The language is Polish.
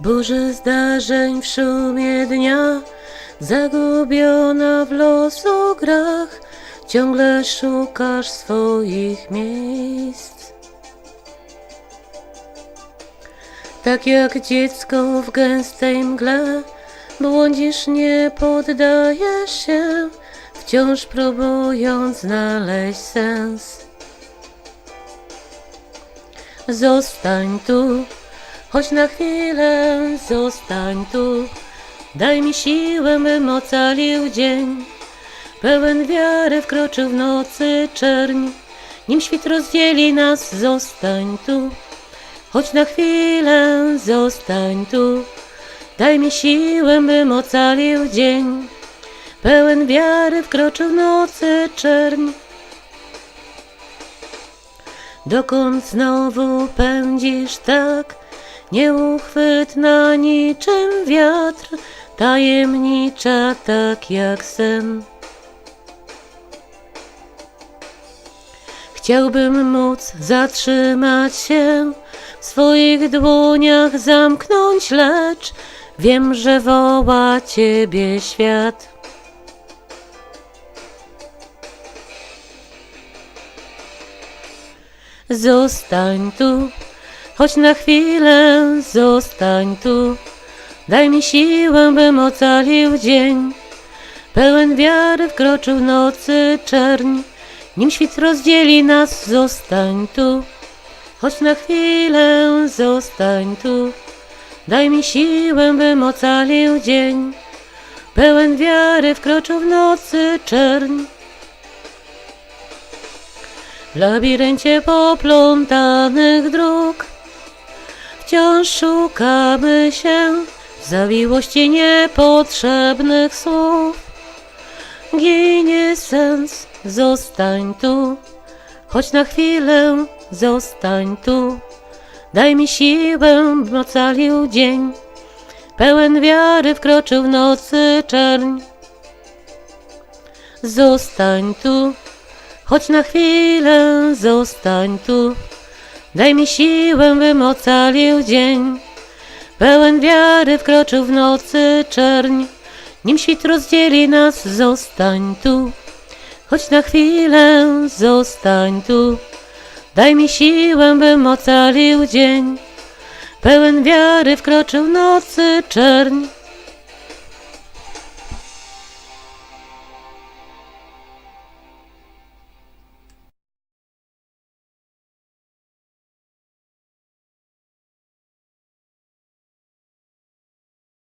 Burze zdarzeń w szumie dnia, zagubiona w losograch, ciągle szukasz swoich miejsc. Tak jak dziecko w gęstej mgle, błądzisz, nie poddajesz się, wciąż próbując znaleźć sens. Zostań tu, choć na chwilę zostań tu. Daj mi siłę, bym ocalił dzień. Pełen wiary wkroczył w nocy czerń. Nim świt rozdzieli nas, zostań tu. Choć na chwilę zostań tu. Daj mi siłę, bym ocalił dzień. Pełen wiary wkroczył w nocy czerń. Dokąd znowu pędzisz tak, nieuchwytna niczym wiatr, tajemnicza tak jak sen. Chciałbym móc zatrzymać się, w swoich dłoniach zamknąć, lecz wiem, że woła ciebie świat. Zostań tu, choć na chwilę zostań tu. Daj mi siłę, bym ocalił dzień. Pełen wiary wkroczył w nocy czerń. Nim świt rozdzieli nas, zostań tu. Choć na chwilę zostań tu. Daj mi siłę, bym ocalił dzień. Pełen wiary wkroczył w nocy czerń. W labiryncie poplątanych dróg Wciąż szukamy się w zawiłości niepotrzebnych słów. Ginie sens, zostań tu Choć na chwilę zostań tu. Daj mi siłę, bym ocalił dzień Pełen wiary wkroczył w nocy czerń. Zostań tu Choć na chwilę zostań tu, daj mi siłę, bym ocalił dzień. Pełen wiary wkroczył w nocy czerń, nim świt rozdzieli nas, zostań tu. Choć na chwilę zostań tu, daj mi siłę, bym ocalił dzień. Pełen wiary wkroczył w nocy czerń,